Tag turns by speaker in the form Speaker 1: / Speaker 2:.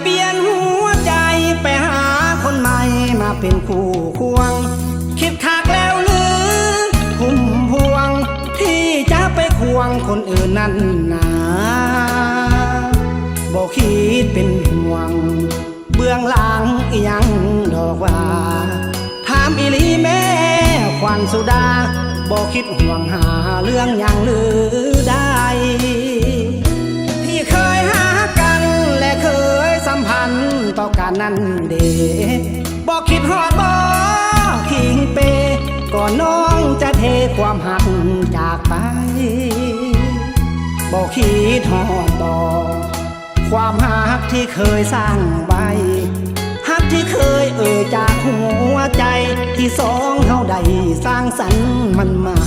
Speaker 1: เปลี่ยนหัวใจไปหาคนใหม่มาเป็นคู่ควง คิดคักแล้วหรือพุ่มพวง ที่จะไปควงคนอื่นนั้นนาบอกคิดเป็นห่วง เบื้องหลังอีหยังดอกว่าถามอีลีแม่ควันสุดาบอกคิดห่วงหาเรื่องหยังหรือ มันต่อกันนั้นเดบอกคิดหอดบอคิงเป ก่อนน้องจะเทความหักจากไปบอกคิดหอดบอความหักที่เคยสร้างไว้หักที่เคยเอ่ยจากหัวใจที่สองเฮาได้สร้างสรรค์มันมา